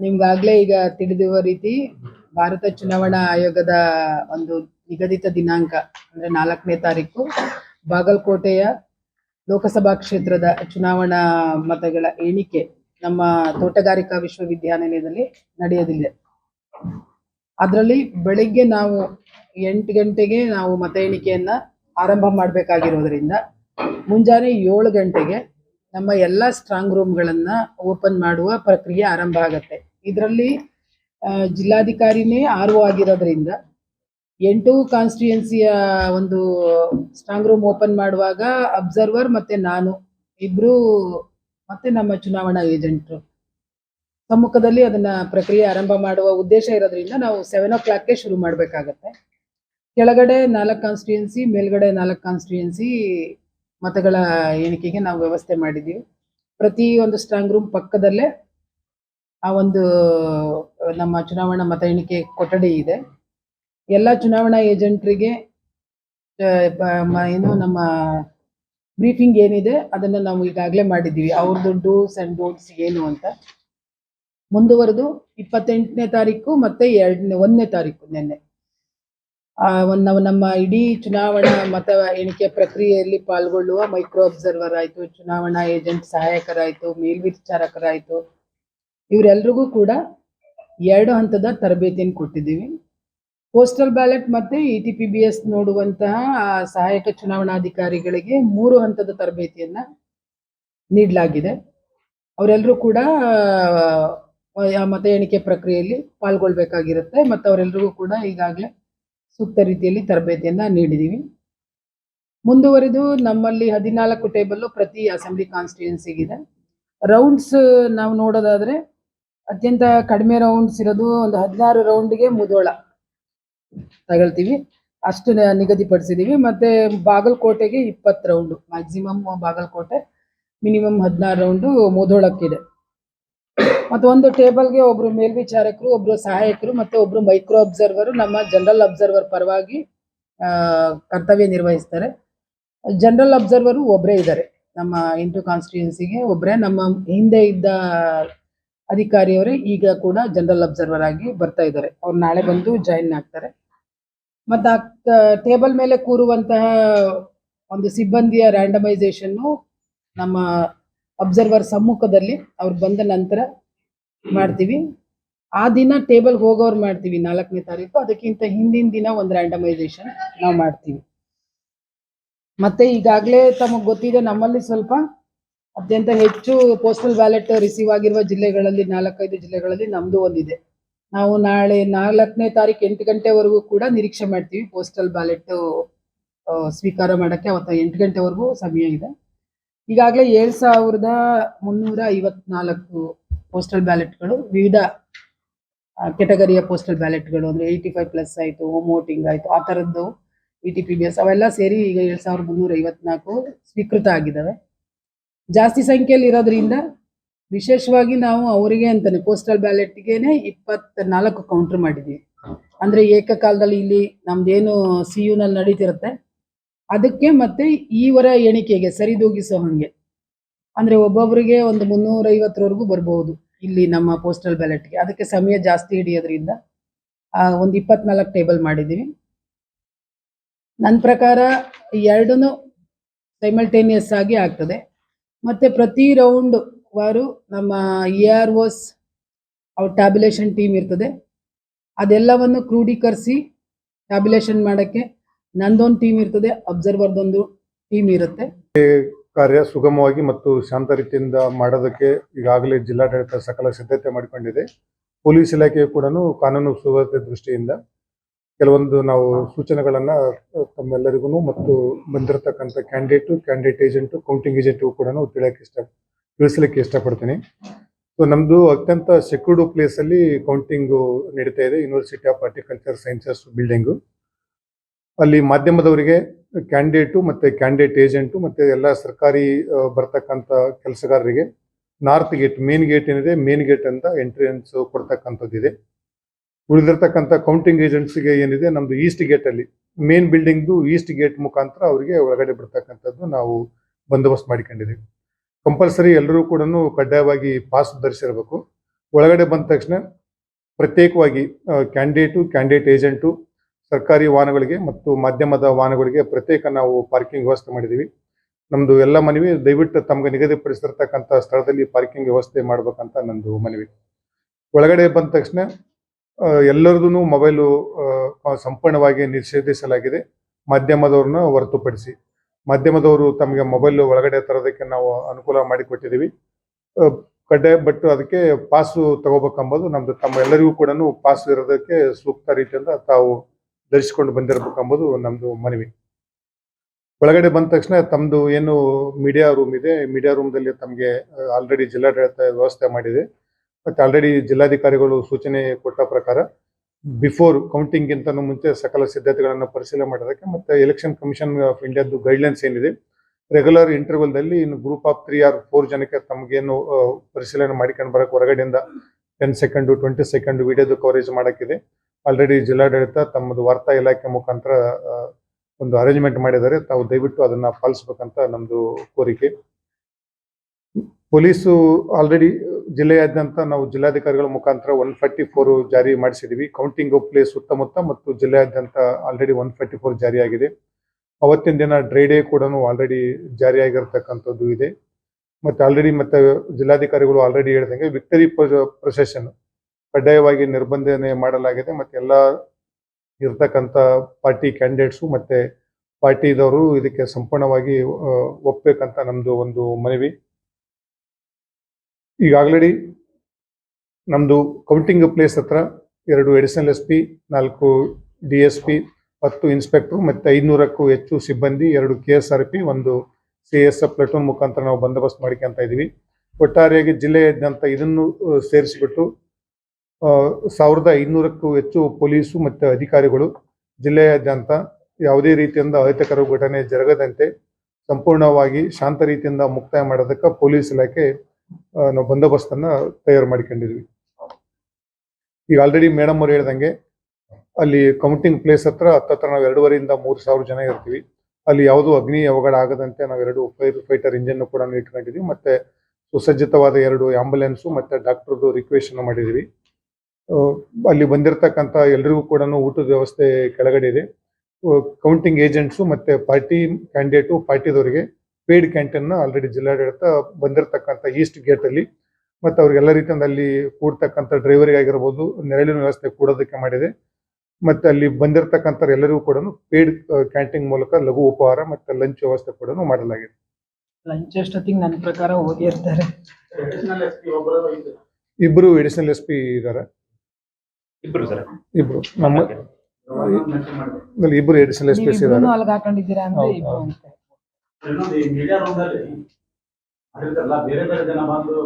ನಿಮ್ಗಾಗ್ಲೇ ಈಗ ತಿಳಿದಿರುವ ರೀತಿ ಭಾರತ ಚುನಾವಣಾ ಆಯೋಗದ ಒಂದು ನಿಗದಿತ ದಿನಾಂಕ, ಅಂದ್ರೆ ನಾಲ್ಕನೇ ತಾರೀಕು, ಬಾಗಲಕೋಟೆಯ ಲೋಕಸಭಾ ಕ್ಷೇತ್ರದ ಚುನಾವಣಾ ಮತಗಳ ಎಣಿಕೆ ನಮ್ಮ ತೋಟಗಾರಿಕಾ ವಿಶ್ವವಿದ್ಯಾನಿಲಯದಲ್ಲಿ ನಡೆಯೋದಿಲ್ಲ ಅದರಲ್ಲಿ ಬೆಳಿಗ್ಗೆ ನಾವು ಎಂಟು ಗಂಟೆಗೆ ನಾವು ಮತ ಎಣಿಕೆಯನ್ನ ಆರಂಭ ಮಾಡಬೇಕಾಗಿರೋದ್ರಿಂದ ಮುಂಜಾನೆ ಏಳು ಗಂಟೆಗೆ ನಮ್ಮ ಎಲ್ಲ ಸ್ಟ್ರಾಂಗ್ ರೂಮ್ಗಳನ್ನ ಓಪನ್ ಮಾಡುವ ಪ್ರಕ್ರಿಯೆ ಆರಂಭ ಆಗತ್ತೆ. ಇದರಲ್ಲಿ ಜಿಲ್ಲಾಧಿಕಾರಿನೇ ಆರ್ ಒ ಆಗಿರೋದ್ರಿಂದ ಎಂಟು ಕಾನ್ಸ್ಟಿಟ್ಯೂಯನ್ಸಿಯ ಒಂದು ಸ್ಟ್ರಾಂಗ್ ರೂಮ್ ಓಪನ್ ಮಾಡುವಾಗ ಅಬ್ಸರ್ವರ್ ಮತ್ತೆ ನಾನು, ಇಬ್ರು ಮತ್ತೆ ನಮ್ಮ ಚುನಾವಣಾ ಏಜೆಂಟ್ರು ಸಮ್ಮುಖದಲ್ಲಿ ಅದನ್ನ ಪ್ರಕ್ರಿಯೆ ಆರಂಭ ಮಾಡುವ ಉದ್ದೇಶ ಇರೋದ್ರಿಂದ ನಾವು ಸೆವೆನ್ ಓ ಕ್ಲಾಕ್ಗೆ ಶುರು ಮಾಡಬೇಕಾಗತ್ತೆ. ಕೆಳಗಡೆ ನಾಲ್ಕು ಕಾನ್ಸ್ಟಿಟ್ಯೂಯನ್ಸಿ ಮೇಲ್ಗಡೆ ನಾಲ್ಕು ಕಾನ್ಸ್ಟಿಟ್ಯೂಯನ್ಸಿ ಮತಗಳ ಎಣಿಕೆಗೆ ನಾವು ವ್ಯವಸ್ಥೆ ಮಾಡಿದ್ದೀವಿ ಪ್ರತಿ ಒಂದು ಸ್ಟ್ರಾಂಗ್ ರೂಮ್ ಪಕ್ಕದಲ್ಲೇ ಆ ಒಂದು ನಮ್ಮ ಚುನಾವಣಾ ಮತ ಎಣಿಕೆ ಕೊಠಡಿ ಇದೆ. ಎಲ್ಲ ಚುನಾವಣಾ ಏಜೆಂಟ್ರಿಗೆ ಏನು ನಮ್ಮ ಬ್ರೀಫಿಂಗ್ ಏನಿದೆ, ಅದನ್ನ ನಾವು ಈಗಾಗಲೇ ಮಾಡಿದ್ದೀವಿ. ಅವ್ರದ್ದು ಡೂಸ್ ಅಂಡ್ ಡೋಂಟ್ಸ್ ಏನು ಅಂತ. ಮುಂದುವರೆದು ಇಪ್ಪತ್ತೆಂಟನೇ ತಾರೀಕು ಮತ್ತೆ ಎರಡನೇ, ಒಂದನೇ ತಾರೀಕು ನಿನ್ನೆ. ನಾವು ನಮ್ಮ ಇಡೀ ಚುನಾವಣಾ ಮತ ಎಣಿಕೆ ಪ್ರಕ್ರಿಯೆಯಲ್ಲಿ ಪಾಲ್ಗೊಳ್ಳುವ ಮೈಕ್ರೋ ಅಬ್ಸರ್ವರ್ ಆಯ್ತು, ಚುನಾವಣಾ ಏಜೆಂಟ್ ಸಹಾಯಕರಾಯ್ತು, ಮೇಲ್ವಿಚಾರಕರಾಯ್ತು ಇವರೆಲ್ರಿಗೂ ಕೂಡ ಎರಡು ಹಂತದ ತರಬೇತಿಯನ್ನು ಕೊಟ್ಟಿದ್ದೀವಿ. ಪೋಸ್ಟಲ್ ಬ್ಯಾಲೆಟ್ ಮತ್ತೆ E T P B S ನೋಡುವಂತಹ ಸಹಾಯಕ ಚುನಾವಣಾಧಿಕಾರಿಗಳಿಗೆ ಮೂರು ಹಂತದ ತರಬೇತಿಯನ್ನ ನೀಡಲಾಗಿದೆ. ಅವರೆಲ್ಲರೂ ಕೂಡ ಮತ ಎಣಿಕೆ ಪ್ರಕ್ರಿಯೆಯಲ್ಲಿ ಪಾಲ್ಗೊಳ್ಬೇಕಾಗಿರುತ್ತೆ. ಮತ್ತು ಅವರೆಲ್ಲರಿಗೂ ಕೂಡ ಈಗಾಗಲೇ ಸೂಕ್ತ ರೀತಿಯಲ್ಲಿ ತರಬೇತಿಯನ್ನ ನೀಡಿದ್ದೀವಿ ಮುಂದುವರಿದು ನಮ್ಮಲ್ಲಿ ಹದಿನಾಲ್ಕು ಟೇಬಲ್ ಪ್ರತಿ ಅಸೆಂಬ್ಲಿ ಕಾನ್ಸ್ಟಿಟ್ಯೂನ್ಸಿಗಿದೆ ರೌಂಡ್ಸ್ ನಾವು ನೋಡೋದಾದ್ರೆ ಅತ್ಯಂತ ಕಡಿಮೆ ರೌಂಡ್ಸ್ ಇರೋದು ಒಂದು ಹದಿನಾರು ರೌಂಡ್ಗೆ ಮುದೋಳ ತಗೊಳ್ತೀವಿ. ಅಷ್ಟು ನಿಗದಿಪಡಿಸಿದ್ದೀವಿ ಮತ್ತೆ ಬಾಗಲಕೋಟೆಗೆ ಇಪ್ಪತ್ತು ರೌಂಡ್ ಮ್ಯಾಕ್ಸಿಮಮ್ ಬಾಗಲಕೋಟೆ ಮಿನಿಮಮ್ ಹದಿನಾರು ರೌಂಡು ಮುದೋಳಕ್ಕಿದೆ ಮತ್ತು ಒಂದು ಟೇಬಲ್ಗೆ ಒಬ್ರು ಮೇಲ್ವಿಚಾರಕರು, ಒಬ್ರು ಸಹಾಯಕರು, ಮತ್ತೆ ಒಬ್ರು ಮೈಕ್ರೋ ಅಬ್ಸರ್ವರ್ ನಮ್ಮ ಜನರಲ್ ಅಬ್ಸರ್ವರ್ ಪರವಾಗಿ ಕರ್ತವ್ಯ ನಿರ್ವಹಿಸ್ತಾರೆ. ಜನರಲ್ ಅಬ್ಸರ್ವರು ಒಬ್ಬರೇ ಇದ್ದಾರೆ. ನಮ್ಮ ಇಂಟು ಕಾನ್ಸ್ಟಿಟ್ಯೂನ್ಸಿಗೆ ಒಬ್ಬರೇ ನಮ್ಮ ಹಿಂದೆ ಇದ್ದ ಅಧಿಕಾರಿಯವರೇ ಈಗ ಕೂಡ ಜನರಲ್ ಅಬ್ಸರ್ವರ್ ಆಗಿ ಬರ್ತಾ ಇದ್ದಾರೆ. ಅವ್ರು ನಾಳೆ ಬಂದು ಜಾಯಿನ್ ಆಗ್ತಾರೆ. ಮತ್ತು ಟೇಬಲ್ ಮೇಲೆ ಕೂರುವಂತಹ ಒಂದು ಸಿಬ್ಬಂದಿಯ ರ್ಯಾಂಡಮೈಸೇಷನ್ನು ನಮ್ಮ ಅಬ್ಸರ್ವರ್ ಸಮ್ಮುಖದಲ್ಲಿ ಅವ್ರು ಬಂದ ನಂತರ ಮಾಡ್ತೀವಿ. ಆ ದಿನ ಟೇಬಲ್ ಹೋಗೋರು ಮಾಡ್ತೀವಿ ನಾಲ್ಕನೇ ತಾರೀಕು. ಅದಕ್ಕಿಂತ ಹಿಂದಿನ ದಿನ ಒಂದು ರ್ಯಾಂಡಮೈಸೇಷನ್ ನಾವು ಮಾಡ್ತೀವಿ. ಮತ್ತೆ ಈಗಾಗಲೇ ತಮಗೆ ಗೊತ್ತಿದೆ ನಮ್ಮಲ್ಲಿ ಸ್ವಲ್ಪ ಅತ್ಯಂತ ಹೆಚ್ಚು ಪೋಸ್ಟಲ್ ಬ್ಯಾಲೆಟ್ ರಿಸೀವ್ ಆಗಿರುವ ಜಿಲ್ಲೆಗಳಲ್ಲಿ, ನಾಲ್ಕೈದು ಜಿಲ್ಲೆಗಳಲ್ಲಿ ನಮ್ದು ಒಂದಿದೆ. ನಾವು ನಾಳೆ ನಾಲ್ಕನೇ ತಾರೀಕು ಎಂಟು ಗಂಟೆವರೆಗೂ ಕೂಡ ನಿರೀಕ್ಷೆ ಮಾಡ್ತೀವಿ ಪೋಸ್ಟಲ್ ಬ್ಯಾಲೆಟ್ ಸ್ವೀಕಾರ ಮಾಡಕ್ಕೆ. ಅವತ್ತು ಎಂಟು ಗಂಟೆವರೆಗೂ ಸಮಯ ಇದೆ. ಈಗಾಗಲೇ ಏಳು ಸಾವಿರದ ಮುನ್ನೂರ ಐವತ್ನಾಲ್ಕು ಪೋಸ್ಟಲ್ ಬ್ಯಾಲೆಟ್ಗಳು ವಿವಿಧ ಕೆಟಗರಿಯ ಪೋಸ್ಟಲ್ ಬ್ಯಾಲೆಟ್ಗಳು ಅಂದ್ರೆ ಏಯ್ಟಿ ಫೈವ್ ಪ್ಲಸ್ ಆಯಿತು ಹೋಮ್ ವೋಟಿಂಗ್ ಆಯಿತು, ಆ ಥರದ್ದು E T P B S ಅವೆಲ್ಲ ಸೇರಿ ಈಗ ಏಳು ಸಾವಿರದ ಮುನ್ನೂರ ಐವತ್ನಾಲ್ಕು ಸ್ವೀಕೃತ ಆಗಿದ್ದಾವೆ. ಜಾಸ್ತಿ ಸಂಖ್ಯೆಯಲ್ಲಿ ಇರೋದ್ರಿಂದ ವಿಶೇಷವಾಗಿ ನಾವು ಅವರಿಗೆ ಅಂತಾನೆ ಪೋಸ್ಟಲ್ ಬ್ಯಾಲೆಟ್ಗೆನೆ ಇಪ್ಪತ್ತ ನಾಲ್ಕು ಕೌಂಟರ್ ಮಾಡಿದ್ವಿ. ಅಂದ್ರೆ ಏಕಕಾಲದಲ್ಲಿ ಇಲ್ಲಿ ನಮ್ದೇನು ಸಿ ನಲ್ಲಿ ನಡೀತಿರುತ್ತೆ. ಅದಕ್ಕೆ ಮತ್ತೆ ಈವರ ಎಣಿಕೆಗೆ ಸರಿದೂಗಿಸೋ ಹಂಗೆ. ಅಂದ್ರೆ ಒಬ್ಬೊಬ್ಬರಿಗೆ ಒಂದು ಮುನ್ನೂರೈವತ್ತರವರೆಗೂ ಬರ್ಬೋದು ಇಲ್ಲಿ ನಮ್ಮ ಪೋಸ್ಟಲ್ ಬ್ಯಾಲೆಟ್ಗೆ ಅದಕ್ಕೆ ಸಮಯ ಜಾಸ್ತಿ ಹಿಡಿಯೋದ್ರಿಂದ ಒಂದು ಇಪ್ಪತ್ನಾಲ್ಕು ಟೇಬಲ್ ಮಾಡಿದ್ದೀವಿ. ನನ್ನ ಪ್ರಕಾರ ಎರಡೂ ಸೈಮಲ್ಟೇನಿಯಸ್ ಆಗಿ ಆಗ್ತದೆ. ಮತ್ತೆ ಪ್ರತಿ ರೌಂಡ್ ವಾರು ನಮ್ಮ ಇ ಆರ್ ಓಸ್ ಅವ್ರ ಟ್ಯಾಬ್ಯುಲೇಷನ್ ಟೀಮ್ ಇರ್ತದೆ. ಅದೆಲ್ಲವನ್ನು ಕ್ರೋಢೀಕರಿಸಿ ಟ್ಯಾಬ್ಯುಲೇಷನ್ ಮಾಡೋಕ್ಕೆ ನಂದೊಂದು ಟೀಮ್ ಇರ್ತದೆ ಅಬ್ಸರ್ವರ್ದೊಂದು ಟೀಮ್ ಇರುತ್ತೆ. ಕಾರ್ಯ ಸುಗಮವಾಗಿ ಮತ್ತು ಶಾಂತ ರೀತಿಯಿಂದ ಮಾಡೋದಕ್ಕೆ ಈಗಾಗಲೇ ಜಿಲ್ಲಾಡಳಿತ ಸಕಲ ಸಿದ್ಧತೆ ಮಾಡಿಕೊಂಡಿದೆ. ಪೊಲೀಸ್ ಇಲಾಖೆಯು ಕೂಡ ಕಾನೂನು ಸುವ್ಯವಸ್ಥೆ ದೃಷ್ಟಿಯಿಂದ ಕೆಲವೊಂದು ನಾವು ಸೂಚನೆಗಳನ್ನ ತಮ್ಮೆಲ್ಲರಿಗೂ ಮತ್ತು ಬಂದಿರತಕ್ಕಂಥ candidate, candidate agent, counting agent ಕೂಡ ತಿಳಿಯಕ್ಕೆ ಇಷ್ಟ, ತಿಳಿಸ್ಲಿಕ್ಕೆ ಇಷ್ಟಪಡ್ತೀನಿ. ಸೊ ನಮ್ದು ಅತ್ಯಂತ ಸೆಕ್ಯೂರ್ಡ್ ಪ್ಲೇಸ್ ಅಲ್ಲಿ ಕೌಂಟಿಂಗು ನಡೀತಾ ಇದೆ university of horticulture sciences building ಅಲ್ಲಿ ಮಾಧ್ಯಮದವರಿಗೆ ಕ್ಯಾಂಡಿಡೇಟು ಮತ್ತೆ ಕ್ಯಾಂಡಿಡೇಟ್ ಏಜೆಂಟು ಮತ್ತೆ ಎಲ್ಲ ಸರ್ಕಾರಿ ಬರ್ತಕ್ಕಂಥ ಕೆಲಸಗಾರರಿಗೆ ನಾರ್ತ್ ಗೇಟ್, ಮೇನ್ ಗೇಟ್ ಏನಿದೆ, ಮೇನ್ ಗೇಟ್ ಅಂತ ಎಂಟ್ರೆನ್ಸ್ ಕೊಡ್ತಕ್ಕಂಥದ್ದಿದೆ. ಉಳಿದಿರ್ತಕ್ಕಂಥ ಕೌಂಟಿಂಗ್ ಏಜೆಂಟ್ಸ್ಗೆ ಏನಿದೆ, ನಮ್ದು ಈಸ್ಟ್ ಗೇಟ್ ಅಲ್ಲಿ ಮೇನ್ ಬಿಲ್ಡಿಂಗ್ದು ಈಸ್ಟ್ ಗೇಟ್ ಮುಖಾಂತರ ಅವರಿಗೆ ಒಳಗಡೆ ಬಿಡ್ತಕ್ಕಂಥದ್ದು ನಾವು ಬಂದೋಬಸ್ತ್ ಮಾಡಿಕೊಂಡಿದ್ದೀವಿ. ಕಂಪಲ್ಸರಿ ಎಲ್ಲರೂ ಕೂಡ ಕಡ್ಡಾಯವಾಗಿ ಪಾಸ್ ಧರಿಸಿರಬೇಕು. ಒಳಗಡೆ ಬಂದ ತಕ್ಷಣ ಪ್ರತ್ಯೇಕವಾಗಿ ಕ್ಯಾಂಡಿಡೇಟು ಕ್ಯಾಂಡಿಡೇಟ್ ಏಜೆಂಟು ಸರ್ಕಾರಿ ವಾಹನಗಳಿಗೆ ಮತ್ತು ಮಾಧ್ಯಮದ ವಾಹನಗಳಿಗೆ ಪ್ರತ್ಯೇಕ ನಾವು ಪಾರ್ಕಿಂಗ್ ವ್ಯವಸ್ಥೆ ಮಾಡಿದ್ದೀವಿ. ನಮ್ದು ಎಲ್ಲ ಮನವಿ ದಯವಿಟ್ಟು ತಮಗೆ ನಿಗದಿಪಡಿಸಿರ್ತಕ್ಕಂಥ ಸ್ಥಳದಲ್ಲಿ ಪಾರ್ಕಿಂಗ್ ವ್ಯವಸ್ಥೆ ಮಾಡಬೇಕಂತ ನಂದು ಮನವಿ. ಒಳಗಡೆ ಬಂದ ತಕ್ಷಣ ಎಲ್ಲರದೂ ಮೊಬೈಲು ಸಂಪೂರ್ಣವಾಗಿ ನಿಷೇಧಿಸಲಾಗಿದೆ. ಮಾಧ್ಯಮದವ್ರನ್ನ ಹೊರತುಪಡಿಸಿ. ಮಾಧ್ಯಮದವರು ತಮಗೆ ಮೊಬೈಲ್ ಒಳಗಡೆ ತರೋದಕ್ಕೆ ನಾವು ಅನುಕೂಲ ಮಾಡಿಕೊಟ್ಟಿದ್ದೀವಿ. ಕಡ್ಡಾಯ ಬಟ್ ಅದಕ್ಕೆ ಪಾಸು ತಗೋಬೇಕಂಬುದು ನಮ್ದು ತಮ್ಮ ಎಲ್ಲರಿಗೂ ಕೂಡ ಪಾಸ್ ಇರೋದಕ್ಕೆ ಸೂಕ್ತ ರೀತಿಯಿಂದ ತಾವು ಧರಿಸಿಕೊಂಡು ಬಂದಿರಬೇಕಂಬುದು ನಮ್ದು ಮನವಿ. ಒಳಗಡೆ ಬಂದ ತಕ್ಷಣ ತಮ್ಮದು ಏನು ಮೀಡಿಯಾ ರೂಮ್ ಇದೆ, ಮೀಡಿಯಾ ರೂಮ್ದಲ್ಲಿ ತಮಗೆ ಆಲ್ರೆಡಿ ಜಿಲ್ಲಾಡಳಿತ ವ್ಯವಸ್ಥೆ ಮಾಡಿದೆ. ಮತ್ತೆ ಆಲ್ರೆಡಿ ಜಿಲ್ಲಾಧಿಕಾರಿಗಳು ಸೂಚನೆ ಕೊಟ್ಟ ಪ್ರಕಾರ ಬಿಫೋರ್ ಕೌಂಟಿಂಗ್ಗಿಂತನೂ ಮುಂಚೆ ಸಕಲ ಸಿದ್ಧತೆಗಳನ್ನು ಪರಿಶೀಲನೆ ಮಾಡೋದಕ್ಕೆ ಮತ್ತೆ ಎಲೆಕ್ಷನ್ ಕಮಿಷನ್ ಆಫ್ ಇಂಡಿಯಾದ್ದು ಗೈಡ್ಲೈನ್ಸ್ ಏನಿದೆ ರೆಗ್ಯುಲರ್ ಇಂಟರ್ವಲ್ದಲ್ಲಿ ಇನ್ನು group of three or four ಜನಕ್ಕೆ ತಮಗೇನು ಪರಿಶೀಲನೆ ಮಾಡಿಕೊಂಡು ಬರಕ್ಕೆ ಹೊರಗಡೆಯಿಂದ ಟೆನ್ ಸೆಕೆಂಡು ಟ್ವೆಂಟಿ ಸೆಕೆಂಡ್ ವಿಡಿಯೋದು ಕವರೇಜ್ ಮಾಡೋಕ್ಕಿದೆ. ಆಲ್ರೆಡಿ ಜಿಲ್ಲಾಡಳಿತ ತಮ್ಮದು ವಾರ್ತಾ ಇಲಾಖೆ ಮುಖಾಂತರ ಒಂದು ಅರೇಂಜ್ಮೆಂಟ್ ಮಾಡಿದ್ದಾರೆ. ತಾವು ದಯವಿಟ್ಟು ಅದನ್ನ ಪಾಲಿಸ್ಬೇಕಂತ ನಮ್ದು ಕೋರಿಕೆ. ಪೊಲೀಸು ಆಲ್ರೆಡಿ ಜಿಲ್ಲೆಯಾದ್ಯಂತ ನಾವು ಜಿಲ್ಲಾಧಿಕಾರಿಗಳ ಮುಖಾಂತರ ಒನ್ ಫಾರ್ಟಿ ಫೋರ್ ಜಾರಿ ಮಾಡಿಸಿದ್ದೀವಿ ಕೌಂಟಿಂಗ್ ಪ್ಲೇಸ್ ಸುತ್ತಮುತ್ತ ಮತ್ತು ಜಿಲ್ಲೆಯಾದ್ಯಂತ ಆಲ್ರೆಡಿ ಒನ್ ಫಾರ್ಟಿ ಫೋರ್ ಜಾರಿಯಾಗಿದೆ. ಅವತ್ತಿನ ದಿನ ಡ್ರೈ ಡೇ ಕೂಡ ಆಲ್ರೆಡಿ ಜಾರಿಯಾಗಿರ್ತಕ್ಕಂಥದ್ದು ಇದೆ. ಮತ್ತೆ ಆಲ್ರೆಡಿ ಮತ್ತೆ ಜಿಲ್ಲಾಧಿಕಾರಿಗಳು ಆಲ್ರೆಡಿ ಹೇಳಿದಂಗೆ ವಿಕ್ಟರಿ ಪ್ರೊಸೆಷನ್ ಕಡ್ಡಾಯವಾಗಿ ನಿರ್ಬಂಧನೆ ಮಾಡಲಾಗಿದೆ. ಮತ್ತೆ ಎಲ್ಲ ಇರ್ತಕ್ಕಂಥ ಪಾರ್ಟಿ ಕ್ಯಾಂಡಿಡೇಟ್ಸು ಮತ್ತೆ ಪಾರ್ಟಿದವರು ಇದಕ್ಕೆ ಸಂಪೂರ್ಣವಾಗಿ ಒಪ್ಪಬೇಕಂತ ನಮ್ಮದು ಒಂದು ಮನವಿ. ಈಗ ಆಲ್ರೆಡಿ ನಮ್ದು ಕೌಂಟಿಂಗ್ ಪ್ಲೇಸ್ ಹತ್ರ ಎರಡು ಎಡಿಷನಲ್ ಎಸ್ ಪಿ ನಾಲ್ಕು ಡಿ ಎಸ್ ಪಿ ಹತ್ತು ಇನ್ಸ್ಪೆಕ್ಟ್ರು ಮತ್ತು ಐದುನೂರಕ್ಕೂ ಹೆಚ್ಚು ಸಿಬ್ಬಂದಿ, ಎರಡು ಕೆ ಎಸ್ ಆರ್ ಪಿ ಒಂದು ಸಿ ಎಸ್ ಎಫ್ ಪ್ಲಟೂನ್ ಮುಖಾಂತರ ನಾವು ಬಂದೋಬಸ್ತ್ ಮಾಡ್ಕೊಂತ ಇದ್ದೀವಿ ಒಟ್ಟಾರೆಯಾಗಿ ಜಿಲ್ಲೆಯಾದ್ಯಂತ ಇದನ್ನು ಸೇರಿಸಿಬಿಟ್ಟು ಸಾವಿರದ ಐನೂರಕ್ಕೂ ಹೆಚ್ಚು ಪೊಲೀಸು ಮತ್ತು ಅಧಿಕಾರಿಗಳು ಜಿಲ್ಲೆಯಾದ್ಯಂತ ಯಾವುದೇ ರೀತಿಯಿಂದ ಅಹಿತಕರ ಘಟನೆ ಜರುಗದಂತೆ ಸಂಪೂರ್ಣವಾಗಿ ಶಾಂತ ರೀತಿಯಿಂದ ಮುಕ್ತಾಯ ಮಾಡೋದಕ್ಕೆ ಪೊಲೀಸ್ ಇಲಾಖೆ ನಾವು ಬಂದೋಬಸ್ತನ್ನ ತಯಾರು ಮಾಡಿಕೊಂಡಿದ್ವಿ. ಈಗ ಆಲ್ರೆಡಿ ಮೇಡಮ್ ಅವ್ರು ಹೇಳ್ದಂಗೆ ಅಲ್ಲಿ ಕೌಂಟಿಂಗ್ ಪ್ಲೇಸ್ ಹತ್ರ ಹತ್ತತ್ರ ನಾವು ಎರಡೂವರೆಯಿಂದ ಮೂರು ಸಾವಿರ ಜನ ಇರ್ತೀವಿ. ಅಲ್ಲಿ ಯಾವುದೂ ಅಗ್ನಿ ಅವಘಡ ಆಗದಂತೆ ನಾವು ಎರಡು ಫೈರ್ ಫೈಟರ್ ಇಂಜಿನ್ ಕೂಡ ಇಟ್ಕೊಂಡಿದ್ವಿ ಮತ್ತೆ ಸುಸಜ್ಜಿತವಾದ ಎರಡು ಆಂಬುಲೆನ್ಸು ಮತ್ತೆ ಡಾಕ್ಟರ್ದು ರಿಕ್ವೆಷನ್ ಮಾಡಿದೀವಿ. ಅಲ್ಲಿ ಬಂದಿರತಕ್ಕಂಥ ಎಲ್ರಿಗೂ ಕೂಡ ಊಟದ ವ್ಯವಸ್ಥೆ ಕೆಳಗಡೆ ಇದೆ. ಕೌಂಟಿಂಗ್ ಏಜೆಂಟ್ಸು ಮತ್ತೆ ಪಾರ್ಟಿ ಕ್ಯಾಂಡಿಡೇಟು ಪಾರ್ಟಿದವರಿಗೆ ಪೇಯ್ಡ್ ಕ್ಯಾಂಟೀನ್ ಆಲ್ರೆಡಿ ಜಿಲ್ಲಾಡಳಿತ ಬಂದಿರತಕ್ಕಂಥ ಈಸ್ಟ್ ಗೇಟ್ ಅಲ್ಲಿ. ಮತ್ತೆ ಅವ್ರಿಗೆಲ್ಲ ರೀತಿಯಿಂದ ಅಲ್ಲಿ ಕೂಡ್ತಕ್ಕಂಥ ಡ್ರೈವರಿಗೆ ಆಗಿರ್ಬೋದು ನೆರಳಿನ ವ್ಯವಸ್ಥೆ ಕೂಡೋದಕ್ಕೆ ಮಾಡಿದೆ. ಮತ್ತೆ ಅಲ್ಲಿ ಬಂದಿರತಕ್ಕಂತ ಎಲ್ಲರಿಗೂ ಕೂಡ ಪೇಯ್ಡ್ ಕ್ಯಾಂಟೀನ್ ಮೂಲಕ ಲಘು ಉಪಹಾರ ಮತ್ತೆ ಲಂಚ್ ವ್ಯವಸ್ಥೆ ಕೂಡ ಮಾಡಲಾಗಿದೆ. ಲಂಚ್ ಎಷ್ಟೊತ್ತಿಗೆ ನನ್ನ ಪ್ರಕಾರ ಹೋಗಿರ್ತಾರೆ ಇಬ್ರು ಎಡಿಷನಲ್ ಎಸ್ ಪಿ ಇದ್ದಾರೆ ಇಬ್ರು ಸರ್. ಇಬ್ರು. ನಮ್ಮ ಇಬ್ರು ಎಡಿಷನಲ್ ಎಸ್ ಪಿ ಸಿ ಇದ್ದಾರೆ ಇನ್ನೊಂದು ಈ ಮೀಡಿಯಾ ರೂಮ್ದಲ್ಲಿ ಮಾಡಿರ್ತಾರಲ್ಲ ಬೇರೆ ಬೇರೆ ಜನ ಬಂದು